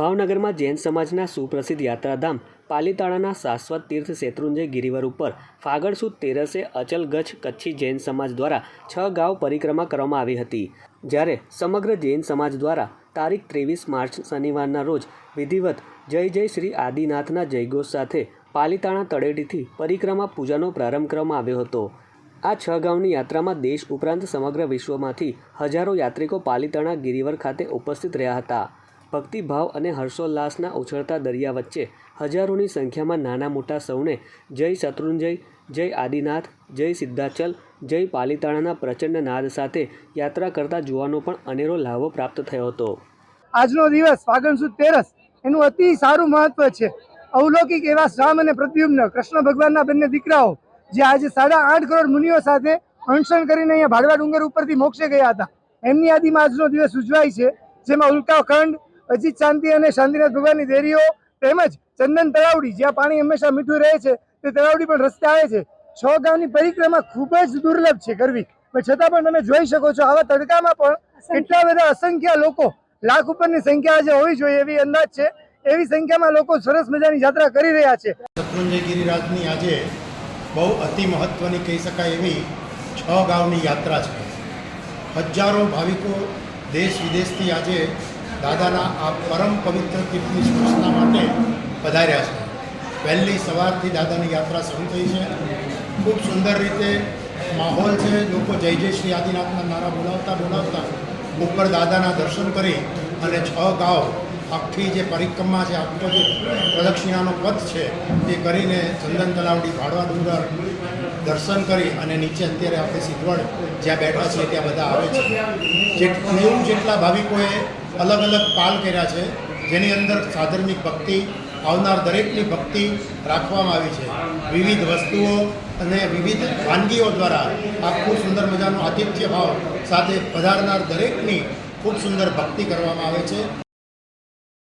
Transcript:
ભાવનગરમાં જૈન સમાજના સુપ્રસિદ્ધ યાત્રાધામ પાલીતાણાના શાશ્વત તીર્થ શેત્રુંજય ગિરિવર ઉપર ફાગણ સુદ તેરસે અચલ ગચ્છ કચ્છી જૈન સમાજ દ્વારા છ ગાંવ પરિક્રમા કરવામાં આવી હતી. જ્યારે સમગ્ર જૈન સમાજ દ્વારા તારીખ ત્રેવીસ માર્ચ શનિવારના રોજ વિધિવત જય જય શ્રી આદિનાથના જયઘોષ સાથે પાલીતાણા તળેટીથી પરિક્રમા પૂજાનો પ્રારંભ કરવામાં આવ્યો હતો. આ છ ગાંવની યાત્રામાં દેશ ઉપરાંત સમગ્ર વિશ્વમાંથી હજારો યાત્રિકો પાલીતાણા ગિરિવર ખાતે ઉપસ્થિત રહ્યા હતા. ભક્તિભાવ અને હર્ષોલ્લાસના ઉછળતા દરિયા વચ્ચે હજારોની સંખ્યામાં નાના મોટા સૌને જય શત્રુંજય, જય આદિનાથ, જય સિદ્ધાચલ, જય પાલીતાણાના પ્રચંડ નાદ સાથે યાત્રા કરતા જોવાનો પણ અનેરો લાભો પ્રાપ્ત થયો હતો. આજનો દિવસ ફાગણ સુદ તેરસ એનું અતિ સારું મહત્વ છે. અવલૌકિક એવા શ્યામ અને પ્રદ્યુમ્ન કૃષ્ણ ભગવાનના બંને દીકરાઓ જે આજે સાડા આઠ કરોડ મુનિઓ સાથે અણસણ કરીને અહીંયા ભાડવા ડુંગર ઉપરથી મોક્ષે ગયા હતા. એમની યાદીમાં આજનો દિવસ ઉજવાય છે, જેમાં ઉલ્કાખંડ અજીત શાંતિ અને શાંતિનાથ ભગવાનની દેરીઓ તેમજ ચંદન તળાવડી જ્યાં પાણી હંમેશા મીઠું રહે છે તે તળાવડી પણ રસ્તે આવે છે. છ ગામની પરિક્રમા ખૂબ જ દુર્લભ છે કરવી. પણ છતાં પણ તમે જોઈ શકો છો આવા તડકામાં પણ એટલા બધા અસંખ્ય લોકો લાખ ઉપરની સંખ્યા આજે હોવી જોઈએ એવી અંદાજ છે. એવી સંખ્યામાં લોકો સરસ મજાની યાત્રા કરી રહ્યા છે. શત્રુંજય ગિરિરાજની આજે બહુ અતિ મહત્વની કહી શકાય એવી છ ગામની યાત્રા છે. હજારો ભાવિકો દેશ વિદેશથી આજે દાદાના આ પરમ પવિત્ર તીર્થની સ્પર્શના માટે પધાર્યા છે. વહેલી સવારથી દાદાની યાત્રા શરૂ થઈ છે. ખૂબ સુંદર રીતે માહોલ છે. લોકો જય જય શ્રી આદિનાથના નારા બોલાવતા બોલાવતા ઉપર દાદાના દર્શન કરી અને છ ગાંવ આખી જે પરિક્રમા છે, આખો જે પ્રદક્ષિણાનો પથ છે, એ કરીને ચંદન તલાવડી ભાડવા ડુંગર દર્શન કરી અને નીચે અત્યારે આપણે સિદ્ધવડ જ્યાં બેઠા છીએ ત્યાં બધા આવે છે. જે નેવું જેટલા ભાવિકોએ અલગ અલગ પાલ કર્યા છે, જેની અંદર સાધર્મિક ભક્તિ, આવનાર દરેકની ભક્તિ રાખવામાં આવી છે. વિવિધ વસ્તુઓ અને વિવિધ વાનગીઓ દ્વારા આ ખૂબ સુંદર મજાનો આતિથ્ય ભાવ સાથે પધારનાર દરેકની ખૂબ સુંદર ભક્તિ કરવામાં આવે છે.